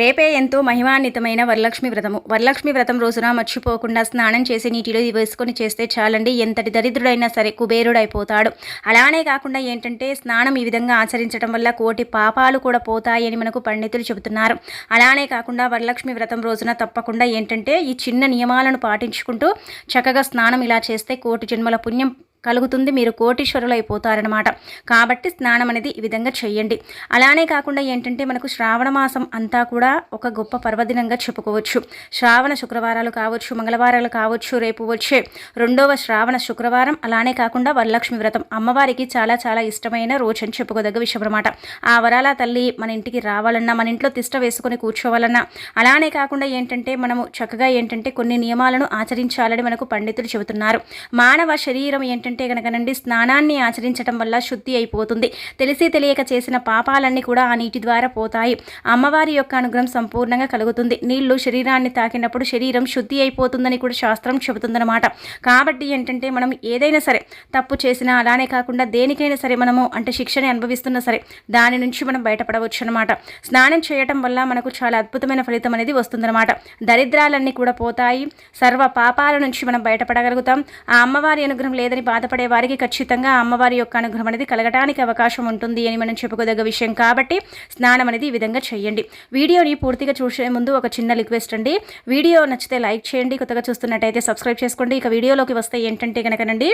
రేపే ఎంతో మహిమాన్వితమైన వరలక్ష్మి వ్రతము. వరలక్ష్మి వ్రతం రోజున మర్చిపోకుండా స్నానం చేసి నీటిలో ఇది వేసుకొని చేస్తే చాలండి. ఎంతటి దరిద్రుడైనా సరే కుబేరుడైపోతాడు. అలానే కాకుండా ఏంటంటే స్నానం ఈ విధంగా ఆచరించడం వల్ల కోటి పాపాలు కూడా పోతాయని మనకు పండితులు చెబుతున్నారు. అలానే కాకుండా వరలక్ష్మి వ్రతం రోజున తప్పకుండా ఏంటంటే ఈ చిన్న నియమాలను పాటించుకుంటూ చక్కగా స్నానం ఇలా చేస్తే కోటి జన్మల పుణ్యం కలుగుతుంది మీరు కోటీశ్వరులు అయిపోతారనమాట కాబట్టి స్నానం అనేది ఈ విధంగా చేయండి అలానే కాకుండా ఏంటంటే మనకు శ్రావణ మాసం అంతా కూడా ఒక గొప్ప పర్వదినంగా చెప్పుకోవచ్చు. శ్రావణ శుక్రవారాలు కావచ్చు మంగళవారాలు కావచ్చు రేపు వచ్చే రెండవ శ్రావణ శుక్రవారం అలానే కాకుండా వరలక్ష్మి వ్రతం. అమ్మవారికి చాలా చాలా ఇష్టమైన రోజు అని చెప్పుకోదగ్గ విషయం అనమాట ఆ వరాల తల్లి మన ఇంటికి రావాలన్నా మన ఇంట్లో తిష్ట వేసుకొని కూర్చోవాలన్నా అలానే కాకుండా ఏంటంటే మనము చక్కగా ఏంటంటే కొన్ని నియమాలను ఆచరించాలని మనకు పండితులు చెబుతున్నారు. మానవ శరీరం ఏంటంటే ఏంటంటే కనుకనండి స్నానాన్ని ఆచరించడం వల్ల శుద్ధి అయిపోతుంది. తెలిసి తెలియక చేసిన పాపాలన్నీ కూడా ఆ నీటి ద్వారా పోతాయి. అమ్మవారి యొక్క అనుగ్రహం సంపూర్ణంగా కలుగుతుంది. నీళ్ళు శరీరాన్ని తాకినప్పుడు శరీరం శుద్ధి అయిపోతుందని కూడా శాస్త్రం చెబుతుందన్నమాట. కాబట్టి ఏంటంటే మనం ఏదైనా సరే తప్పు చేసినా అలానే కాకుండా దేనికైనా సరే మనము అంటే శిక్షని అనుభవిస్తున్నా సరే దాని నుంచి మనం బయటపడవచ్చు అనమాట స్నానం చేయటం వల్ల మనకు చాలా అద్భుతమైన ఫలితం అనేది వస్తుందన్నమాట. దరిద్రాలన్నీ కూడా పోతాయి. సర్వ పాపాల నుంచి మనం బయటపడగలుగుతాం. ఆ అమ్మవారి అనుగ్రహం లేదని బాధ బాధపడే వారికి ఖచ్చితంగా అమ్మవారి యొక్క అనుగ్రహం అనేది కలగటానికి అవకాశం ఉంటుంది అని మనం చెప్పుకోదగ్గ విషయం కాబట్టి స్నానం అనేది ఈ విధంగా చేయండి. వీడియోని పూర్తిగా చూసే ముందు ఒక చిన్న రిక్వెస్ట్ అండి. వీడియో నచ్చితే లైక్ చేయండి. కొత్తగా చూస్తున్నట్టయితే సబ్స్క్రైబ్ చేసుకోండి. ఇక వీడియోలోకి వస్తే ఏంటంటే కనుకనండి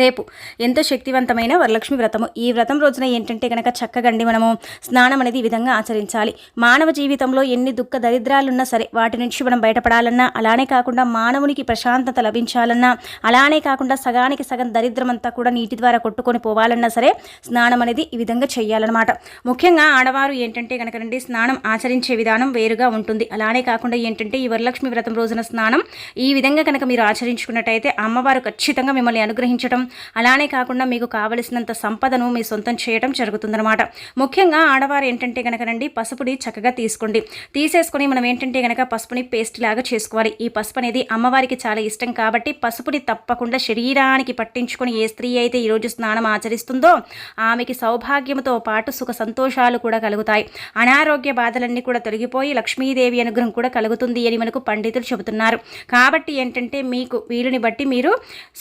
రేపు ఎంతో శక్తివంతమైన వరలక్ష్మి వ్రతము? ఈ వ్రతం రోజున ఏంటంటే కనుక చక్కగండి మనము. స్నానం అనేది ఈ విధంగా ఆచరించాలి. మానవ జీవితంలో ఎన్ని దుఃఖ దరిద్రాలున్నా సరే వాటి నుంచి మనం బయటపడాలన్నా అలానే కాకుండా మానవునికి ప్రశాంతత లభించాలన్నా అలానే కాకుండా సగానికి సగం దరిద్రం అంతా కూడా నీటి ద్వారా కొట్టుకొని పోవాలన్నా సరే స్నానం అనేది ఈ విధంగా చేయాలన్నమాట ముఖ్యంగా ఆడవారు ఏంటంటే కనుక కనుకనండి స్నానం ఆచరించే విధానం వేరుగా ఉంటుంది. అలానే కాకుండా ఏంటంటే ఈ వరలక్ష్మి వ్రతం రోజున స్నానం ఈ విధంగా కనుక మీరు ఆచరించుకున్నట్టయితే అమ్మవారు ఖచ్చితంగా మిమ్మల్ని అనుగ్రహించడం అలానే కాకుండా మీకు కావలసినంత సంపదను మీ సొంతం చేయడం జరుగుతుందన్నమాట. ముఖ్యంగా ఆడవారు ఏంటంటే కనుకనండి పసుపుని చక్కగా తీసుకోండి. తీసేసుకొని మనం ఏంటంటే కనుక పసుపుని పేస్ట్ లాగా చేసుకోవాలి. ఈ పసుపు అనేది అమ్మవారికి చాలా ఇష్టం కాబట్టి పసుపుని తప్పకుండా శరీరానికి పట్టించుకొని ఏ స్త్రీ అయితే ఈరోజు స్నానం ఆచరిస్తుందో ఆమెకి సౌభాగ్యంతో పాటు సుఖ సంతోషాలు కూడా కలుగుతాయి. అనారోగ్య బాధలన్నీ కూడా తొలగిపోయి లక్ష్మీదేవి అనుగ్రహం కూడా కలుగుతుంది అని మనకు పండితులు చెబుతున్నారు. కాబట్టి ఏంటంటే మీకు వీలుని బట్టి మీరు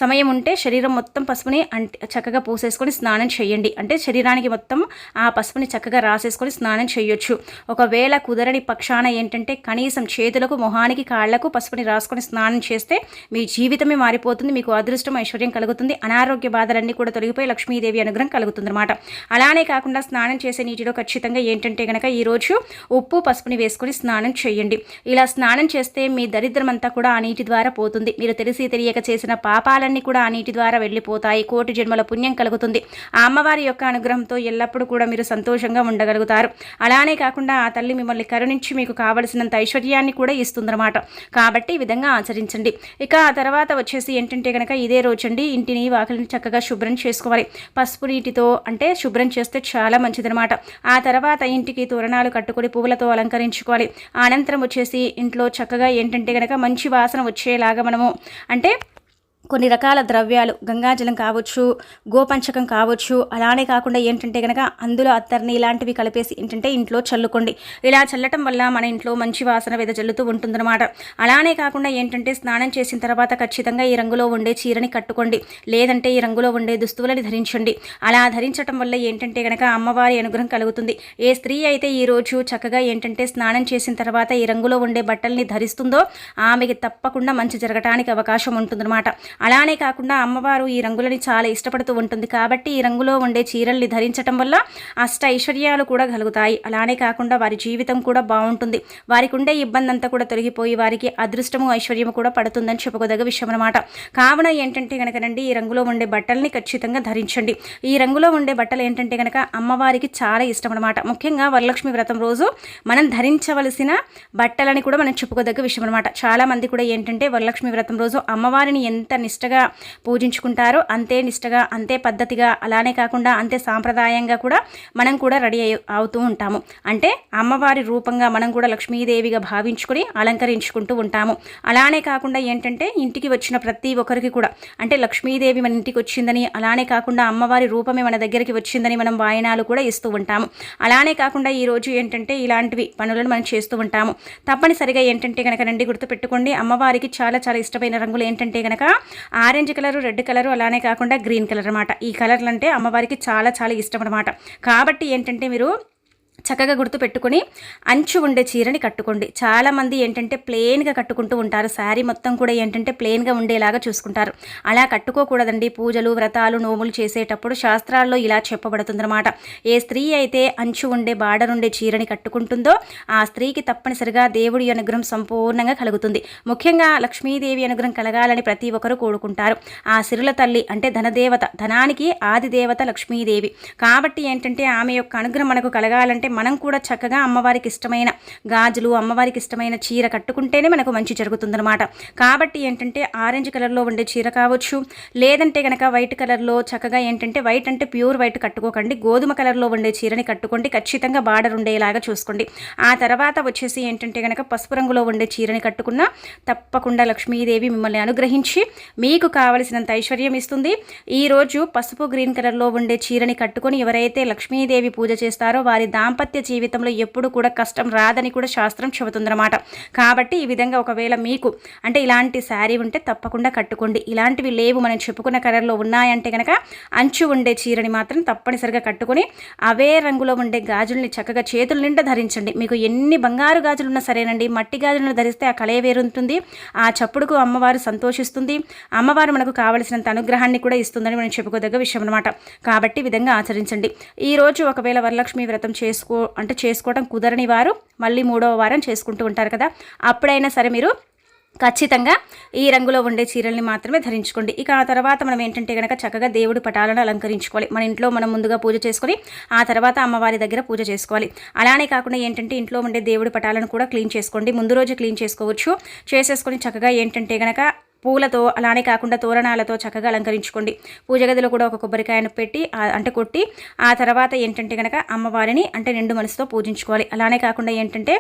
సమయం ఉంటే శరీరం మొత్తం మొత్తం పసుపుని అంటే చక్కగా పూసేసుకొని స్నానం చేయండి. అంటే శరీరానికి మొత్తం ఆ పసుపుని చక్కగా రాసేసుకొని స్నానం చేయొచ్చు. ఒకవేళ కుదరని పక్షాన ఏంటంటే కనీసం చేతులకు మొహానికి కాళ్ళకు పసుపుని రాసుకొని స్నానం చేస్తే మీ జీవితమే మారిపోతుంది మీకు అదృష్టం ఐశ్వర్యం కలుగుతుంది అనారోగ్య బాధలన్నీ కూడా తొలగిపోయి లక్ష్మీదేవి అనుగ్రహం కలుగుతుంది అనమాట అలానే కాకుండా స్నానం చేసే నీటిలో ఖచ్చితంగా ఏంటంటే కనుక ఈరోజు ఉప్పు పసుపుని వేసుకొని స్నానం చేయండి. ఇలా స్నానం చేస్తే మీ దరిద్రం అంతా కూడా ఆ నీటి ద్వారా పోతుంది. మీరు తెలిసి తెలియక చేసిన పాపాలన్నీ కూడా ఆ నీటి ద్వారా వెళ్ళిపోతాయి కోటి జన్మల పుణ్యం కలుగుతుంది. ఆ అమ్మవారి యొక్క అనుగ్రహంతో ఎల్లప్పుడూ కూడా మీరు సంతోషంగా ఉండగలుగుతారు. అలానే కాకుండా ఆ తల్లి మిమ్మల్ని కరుణించి మీకు కావలసినంత ఐశ్వర్యాన్ని కూడా ఇస్తుందన్నమాట. కాబట్టి ఈ విధంగా ఆచరించండి. ఇక ఆ తర్వాత వచ్చేసి ఏంటంటే కనుక ఇదే రోజండి ఇంటిని వాకిలిని చక్కగా శుభ్రం చేసుకోవాలి. పసుపు నీటితో అంటే శుభ్రం చేస్తే చాలా మంచిదనమాట ఆ తర్వాత ఇంటికి తోరణాలు కట్టుకొని పువ్వులతో అలంకరించుకోవాలి. అనంతరం వచ్చేసి ఇంట్లో చక్కగా ఏంటంటే కనుక మంచి వాసన వచ్చేలాగా మనము అంటే కొన్ని రకాల ద్రవ్యాలు గంగాజలం కావచ్చు గోపంచకం కావచ్చు అలానే కాకుండా ఏంటంటే కనుక అందులో అత్తర్ని ఇలాంటివి కలిపేసి ఏంటంటే ఇంట్లో చల్లుకోండి. ఇలా చల్లటం వల్ల మన ఇంట్లో మంచి వాసన వెదజల్లుతూ ఉంటుందన్నమాట. అలానే కాకుండా ఏంటంటే స్నానం చేసిన తర్వాత ఖచ్చితంగా ఈ రంగులో ఉండే చీరని కట్టుకోండి. లేదంటే ఈ రంగులో ఉండే దుస్తువులని ధరించండి. అలా ధరించటం వల్ల ఏంటంటే కనుక అమ్మవారి అనుగ్రహం కలుగుతుంది. ఏ స్త్రీ అయితే ఈరోజు చక్కగా ఏంటంటే స్నానం చేసిన తర్వాత ఈ రంగులో ఉండే బట్టల్ని ధరిస్తుందో ఆమెకి తప్పకుండా మంచి జరగటానికి అవకాశం ఉంటుందన్నమాట. అలానే కాకుండా అమ్మవారు ఈ రంగులని చాలా ఇష్టపడుతూ ఉంటుంది కాబట్టి ఈ రంగులో ఉండే చీరల్ని ధరించటం వల్ల అష్ట ఐశ్వర్యాలు కూడా కలుగుతాయి. అలానే కాకుండా వారి జీవితం కూడా బాగుంటుంది. వారికి ఉండే ఇబ్బంది అంతా కూడా తొలగిపోయి వారికి అదృష్టము ఐశ్వర్యము కూడా పడుతుందని చెప్పుకోదగ్గ విషయం అనమాట కావున ఏంటంటే కనుకనండి ఈ రంగులో ఉండే బట్టల్ని ఖచ్చితంగా ధరించండి. ఈ రంగులో ఉండే బట్టలు ఏంటంటే కనుక అమ్మవారికి చాలా ఇష్టం అనమాట ముఖ్యంగా వరలక్ష్మి వ్రతం రోజు మనం ధరించవలసిన బట్టలని కూడా మనం చెప్పుకోదగ్గ విషయం అనమాట చాలా మంది కూడా ఏంటంటే వరలక్ష్మి వ్రతం రోజు అమ్మవారిని ఎంత నిష్టగా పూజించుకుంటారో అంతే నిష్టగా అంతే పద్ధతిగా అలానే కాకుండా అంతే సాంప్రదాయంగా కూడా మనం కూడా రెడీ అవుతూ ఉంటాము. అంటే అమ్మవారి రూపంగా మనం కూడా లక్ష్మీదేవిగా భావించుకొని అలంకరించుకుంటూ ఉంటాము. అలానే కాకుండా ఏంటంటే ఇంటికి వచ్చిన ప్రతి ఒక్కరికి కూడా అంటే లక్ష్మీదేవి మన ఇంటికి వచ్చిందని అలానే కాకుండా అమ్మవారి రూపమే మన దగ్గరికి వచ్చిందని మనం వాయనాలు కూడా ఇస్తూ ఉంటాము. అలానే కాకుండా ఈరోజు ఏంటంటే ఇలాంటివి పనులను మనం చేస్తూ ఉంటాము. తప్పనిసరిగా ఏంటంటే కనుక రండి గుర్తుపెట్టుకోండి అమ్మవారికి చాలా చాలా ఇష్టమైన రంగులు ఏంటంటే కనుక ఆరెంజ్ కలరు రెడ్ కలరు అలానే కాకుండా గ్రీన్ కలర్ అనమాట ఈ కలర్లు అంటే అమ్మవారికి చాలా చాలా ఇష్టం అనమాట కాబట్టి ఏంటంటే మీరు చక్కగా గుర్తు పెట్టుకొని అంచు ఉండే చీరని కట్టుకోండి. చాలామంది ఏంటంటే ప్లెయిన్గా కట్టుకుంటూ ఉంటారు. శారీ మొత్తం కూడా ఏంటంటే ప్లెయిన్గా ఉండేలాగా చూసుకుంటారు. అలా కట్టుకోకూడదండి. పూజలు వ్రతాలు నోములు చేసేటప్పుడు శాస్త్రాల్లో ఇలా చెప్పబడుతుందన్నమాట. ఏ స్త్రీ అయితే అంచు ఉండే బార్డర్ ఉండే చీరని కట్టుకుంటుందో ఆ స్త్రీకి తప్పనిసరిగా దేవుడి అనుగ్రహం సంపూర్ణంగా కలుగుతుంది. ముఖ్యంగా లక్ష్మీదేవి అనుగ్రహం కలగాలని ప్రతి ఒక్కరూ కోరుకుంటారు. ఆ సిరుల తల్లి అంటే ధనదేవత ధనానికి ఆదిదేవత లక్ష్మీదేవి. కాబట్టి ఏంటంటే ఆమె యొక్క అనుగ్రహం మనకు కలగాలంటే మనం కూడా చక్కగా అమ్మవారికి ఇష్టమైన గాజులు అమ్మవారికి ఇష్టమైన చీర కట్టుకుంటేనే మనకు మంచి జరుగుతుందన్నమాట. కాబట్టి ఏంటంటే ఆరెంజ్ కలర్లో ఉండే చీర కావచ్చు లేదంటే కనుక వైట్ కలర్లో చక్కగా ఏంటంటే వైట్ అంటే ప్యూర్ వైట్ కట్టుకోకండి. గోధుమ కలర్లో ఉండే చీరని కట్టుకోండి. ఖచ్చితంగా బార్డర్ ఉండేలాగా చూసుకోండి. ఆ తర్వాత వచ్చేసి ఏంటంటే కనుక పసుపు రంగులో ఉండే చీరని కట్టుకున్న తప్పకుండా లక్ష్మీదేవి మిమ్మల్ని అనుగ్రహించి మీకు కావలసినంత ఐశ్వర్యం ఇస్తుంది. ఈరోజు పసుపు గ్రీన్ కలర్లో ఉండే చీరని కట్టుకొని ఎవరైతే లక్ష్మీదేవి పూజ చేస్తారో వారి దాంప దాంపత్య జీవితంలో ఎప్పుడు కూడా కష్టం రాదని కూడా శాస్త్రం చెబుతుందన్నమాట. కాబట్టి ఈ విధంగా ఒకవేళ మీకు అంటే ఇలాంటి శారీ ఉంటే తప్పకుండా కట్టుకోండి. ఇలాంటివి లేవు మనం చెప్పుకున్న కలర్లో ఉన్నాయంటే కనుక అంచు ఉండే చీరని మాత్రం తప్పనిసరిగా కట్టుకొని అవే రంగులో ఉండే గాజుల్ని చక్కగా చేతుల నిండా ధరించండి. మీకు ఎన్ని బంగారు గాజులు ఉన్నా సరేనండి మట్టి గాజులను ధరిస్తే ఆ కళయ వేరుంటుంది. ఆ చప్పుడుకు అమ్మవారు సంతోషిస్తుంది. అమ్మవారు మనకు కావలసినంత అనుగ్రహాన్ని కూడా ఇస్తుందని మనం చెప్పుకోదగ్గ విషయం అనమాట కాబట్టి విధంగా ఆచరించండి. ఈరోజు ఒకవేళ వరలక్ష్మి వ్రతం చేసుకు చేసుకో అంటే చేసుకోవడం కుదరని వారు మళ్ళీ మూడవ వారం చేసుకుంటూ ఉంటారు కదా. అప్పుడైనా సరే మీరు ఖచ్చితంగా ఈ రంగులో ఉండే చీరల్ని మాత్రమే ధరించుకోండి. ఇక ఆ తర్వాత మనం ఏంటంటే కనుక చక్కగా దేవుడి పటాలను అలంకరించుకోవాలి. మన ఇంట్లో మనం ముందుగా పూజ చేసుకొని ఆ తర్వాత అమ్మవారి దగ్గర పూజ చేసుకోవాలి. అలానే కాకుండా ఏంటంటే ఇంట్లో ఉండే దేవుడి పటాలను కూడా క్లీన్ చేసుకోండి. ముందు రోజు క్లీన్ చేసుకోవచ్చు. చేసేసుకొని చక్కగా ఏంటంటే కనుక పూలతో అలానే కాకుండా తోరణాలతో చక్కగా అలంకరించుకోండి. పూజ గదిలో కూడా ఒక కొబ్బరికాయను పెట్టి అంటే కొట్టి ఆ తర్వాత ఏంటంటే కనుక అమ్మవారిని అంటే నిండు మనసుతో పూజించుకోవాలి. అలానే కాకుండా ఏంటంటే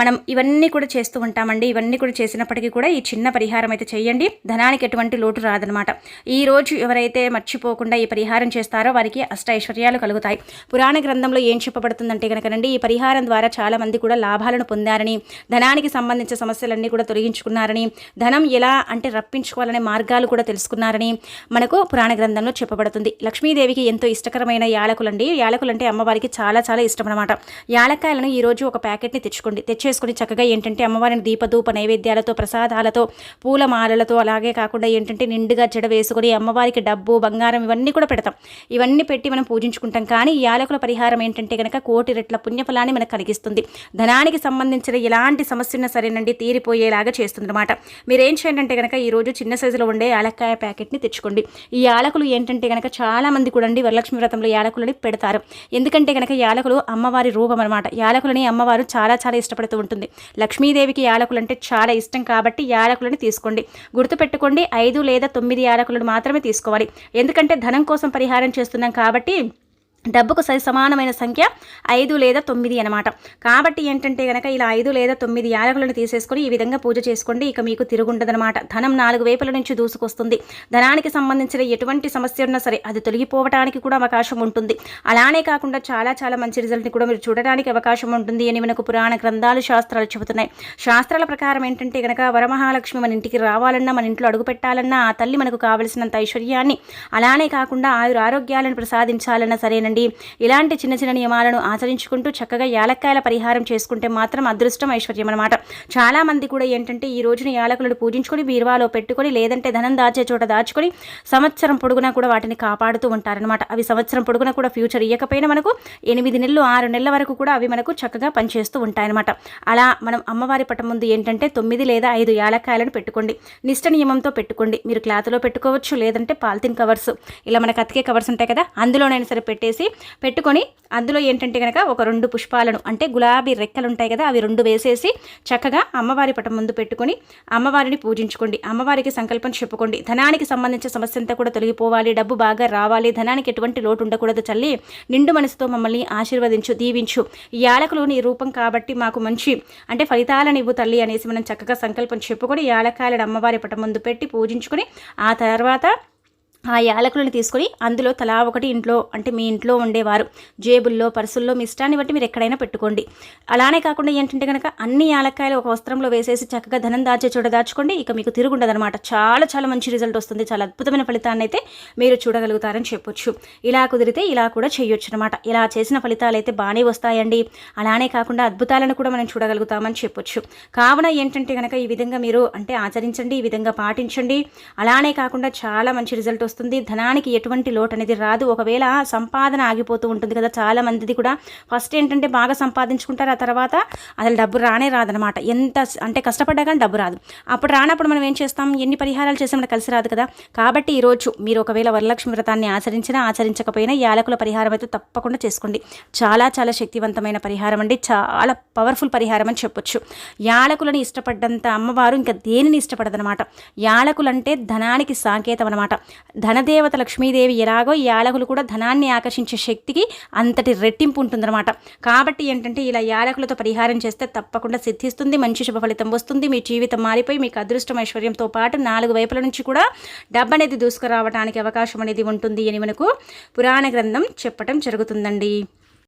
మనం ఇవన్నీ కూడా చేస్తూ ఉంటామండి. ఇవన్నీ కూడా చేసినప్పటికీ కూడా ఈ చిన్న పరిహారం అయితే చేయండి. ధనానికి ఎటువంటి లోటు రాదనమాట. ఈ రోజు ఎవరైతే మర్చిపోకుండా ఈ పరిహారం చేస్తారో వారికి అష్ట ఐశ్వర్యాలు కలుగుతాయి. పురాణ గ్రంథంలో ఏం చెప్పబడుతుందంటే కనుకనండి ఈ పరిహారం ద్వారా చాలామంది కూడా లాభాలను పొందారని ధనానికి సంబంధించిన సమస్యలన్నీ కూడా తొలగించుకున్నారని ధనం ఎలా అంటే రప్పించుకోవాలనే మార్గాలు కూడా తెలుసుకున్నారని మనకు పురాణ గ్రంథంలో చెప్పబడుతుంది. లక్ష్మీదేవికి ఎంతో ఇష్టకరమైన యాలకులండి. యాలకులంటే అమ్మవారికి చాలా చాలా ఇష్టం అనమాట యాలక్కాయలను ఈరోజు ఒక ప్యాకెట్ని తెచ్చుకోండి. తెచ్చేసుకుని చక్కగా ఏంటంటే అమ్మవారిని దీపధూప నైవేద్యాలతో ప్రసాదాలతో పూలమాలలతో అలాగే కాకుండా ఏంటంటే నిండుగా జడ వేసుకొని అమ్మవారికి డబ్బు బంగారం ఇవన్నీ కూడా పెడతాం. ఇవన్నీ పెట్టి మనం పూజించుకుంటాం. కానీ ఈ యాలకుల పరిహారం ఏంటంటే కనుక కోటి రెట్ల పుణ్యఫలాన్ని మనకు కలిగిస్తుంది. ధనానికి సంబంధించిన ఎలాంటి సమస్యన సరేనండి తీరిపోయేలాగా చేస్తుంది అనమాట మీరేం చేయండి అంటే కనుక ఈ ఈరోజు చిన్న సైజులో ఉండే యాలక్కాయ ప్యాకెట్ని తెచ్చుకోండి. ఈ యాలకులు ఏంటంటే కనుక చాలామంది కూడా అండి వరలక్ష్మి వ్రతంలో యాలకులని పెడతారు. ఎందుకంటే కనుక యాలకులు అమ్మవారి రూపం అనమాట యాలకులని అమ్మవారు చాలా చాలా ఇష్టపడుతూ ఉంటుంది. లక్ష్మీదేవికి యాలకులు అంటే చాలా ఇష్టం కాబట్టి యాలకులని తీసుకోండి. గుర్తుపెట్టుకోండి ఐదు లేదా తొమ్మిది యాలకులను మాత్రమే తీసుకోవాలి. ఎందుకంటే ధనం కోసం పరిహారం చేస్తున్నాం కాబట్టి డబ్బుకు సరి సమానమైన సంఖ్య ఐదు లేదా తొమ్మిది అనమాట కాబట్టి ఏంటంటే కనుక ఇలా ఐదు లేదా తొమ్మిది యాలకులను తీసేసుకొని ఈ విధంగా పూజ చేసుకోండి. ఇక మీకు తిరుగుండదనమాట ధనం నాలుగు వైపుల నుంచి దూసుకొస్తుంది. ధనానికి సంబంధించిన ఎటువంటి సమస్య ఉన్నా సరే అది తొలగిపోవడానికి కూడా అవకాశం ఉంటుంది. అలానే కాకుండా చాలా చాలా మంచి రిజల్ట్ని కూడా మీరు చూడడానికి అవకాశం ఉంటుంది అని మనకు పురాణ గ్రంథాలు శాస్త్రాలు చెబుతున్నాయి. శాస్త్రాల ప్రకారం ఏంటంటే కనుక వరమహాలక్ష్మి మన ఇంటికి రావాలన్నా మన ఇంట్లో అడుగు పెట్టాలన్నా ఆ తల్లి మనకు కావలసినంత ఐశ్వర్యాన్ని అలానే కాకుండా ఆయుర ఆరోగ్యాలను ప్రసాదించాలన్నా సరేనండి. చేసుకోండి ఇలాంటి చిన్న చిన్న నియమాలను ఆచరించుకుంటూ చక్కగా యాలక్కాయల పరిహారం చేసుకుంటే మాత్రం అదృష్టం ఐశ్వర్యం అనమాట చాలామంది కూడా ఏంటంటే ఈ రోజున యాలకులను పూజించుకొని బీరువాలో పెట్టుకొని లేదంటే ధనం దాచే చోట దాచుకొని సంవత్సరం పొడుగునా కూడా వాటిని కాపాడుతూ ఉంటారనమాట అవి సంవత్సరం పొడుగునా కూడా ఫ్యూచర్ ఇయ్యకపోయినా మనకు ఎనిమిది నెలలు ఆరు నెలల వరకు కూడా అవి మనకు చక్కగా పనిచేస్తూ ఉంటాయన్నమాట. అలా మనం అమ్మవారి పటం ముందు ఏంటంటే తొమ్మిది లేదా ఐదు యాలక్కాయలను పెట్టుకోండి. నిష్ట నియమంతో పెట్టుకోండి. మీరు క్లాత్లో పెట్టుకోవచ్చు లేదంటే పాలిథిన్ కవర్స్. ఇలా మనకు అతికే కవర్స్ ఉంటాయి కదా అందులోనైనా సరే పెట్టేసి వేసేసి పెట్టుకొని అందులో ఏంటంటే కనుక ఒక రెండు పుష్పాలను అంటే గులాబీ రెక్కలు ఉంటాయి కదా అవి రెండు వేసేసి చక్కగా అమ్మవారి పటం ముందు పెట్టుకొని అమ్మవారిని పూజించుకోండి. అమ్మవారికి సంకల్పం చెప్పుకోండి. ధనానికి సంబంధించిన సమస్య అంతా కూడా తొలగిపోవాలి డబ్బు బాగా రావాలి ధనానికి ఎటువంటి లోటు ఉండకూడదు చల్లి నిండు మనసుతో మమ్మల్ని ఆశీర్వదించు దీవించు. ఈ యాలకులు నీ రూపం కాబట్టి మాకు మంచి అంటే ఫలితాలను ఇవ్వు తల్లి అనేసి మనం చక్కగా సంకల్పం చెప్పుకొని యాలకాయలను అమ్మవారి పటం ముందు పెట్టి పూజించుకొని ఆ తర్వాత ఆ యాలకులను తీసుకొని అందులో తలా ఒకటి ఇంట్లో అంటే మీ ఇంట్లో ఉండేవారు. జేబుల్లో పర్సుల్లో మీ ఇష్టాన్ని బట్టి మీరు ఎక్కడైనా పెట్టుకోండి. అలానే కాకుండా ఏంటంటే కనుక అన్ని యాలక్కాయలు ఒక వస్త్రంలో వేసేసి చక్కగా ధనం దాచే చోట దాచుకోండి. ఇక మీకు తిరుగుండదనమాట చాలా చాలా మంచి రిజల్ట్ వస్తుంది. చాలా అద్భుతమైన ఫలితాన్ని అయితే మీరు చూడగలుగుతారని చెప్పొచ్చు. ఇలా కుదిరితే ఇలా కూడా చేయొచ్చు అనమాట ఇలా చేసిన ఫలితాలు అయితే బాగానే వస్తాయండి. అలానే కాకుండా అద్భుతాలను కూడా మనం చూడగలుగుతామని చెప్పొచ్చు. కావున ఏంటంటే కనుక ఈ విధంగా మీరు అంటే ఆచరించండి ఈ విధంగా పాటించండి. అలానే కాకుండా చాలా మంచి రిజల్ట్ వస్తుంది. ధనానికి ఎటువంటి లోటు అనేది రాదు. ఒకవేళ సంపాదన ఆగిపోతూ ఉంటుంది కదా చాలా మందిది కూడా. ఫస్ట్ ఏంటంటే బాగా సంపాదించుకుంటారు. ఆ తర్వాత అసలు డబ్బు రానే రాదనమాట. ఎంత అంటే కష్టపడ్డా కానీ డబ్బు రాదు. అప్పుడు రానప్పుడు మనం ఏం చేస్తాం? ఎన్ని పరిహారాలు చేస్తే మనకు కలిసి రాదు కదా. కాబట్టి ఈరోజు మీరు ఒకవేళ వరలక్ష్మి వ్రతాన్ని ఆచరించినా ఆచరించకపోయినా యాలకుల పరిహారం అయితే తప్పకుండా చేసుకోండి. చాలా చాలా శక్తివంతమైన పరిహారం అండి. చాలా పవర్ఫుల్ పరిహారం అని చెప్పొచ్చు. యాలకులను ఇష్టపడ్డంత అమ్మవారు ఇంకా దేనిని ఇష్టపడదనమాట? యాలకులు అంటే ధనానికి సాంకేతం అనమాట. ధనదేవత లక్ష్మీదేవి ఎలాగో ఈ యాలకులు కూడా ధనాన్ని ఆకర్షించే శక్తికి అంతటి రెట్టింపు ఉంటుందన్నమాట. కాబట్టి ఏంటంటే ఇలా యాలకులతో పరిహారం చేస్తే తప్పకుండా సిద్ధిస్తుంది మంచి శుభ ఫలితం వస్తుంది మీ జీవితం మారిపోయి మీకు అదృష్టం ఐశ్వర్యంతో పాటు నాలుగు వైపుల నుంచి కూడా డబ్బు అనేది దూసుకురావడానికి అవకాశం అనేది ఉంటుంది అని మనకు పురాణ గ్రంథం చెప్పటం జరుగుతుందండి.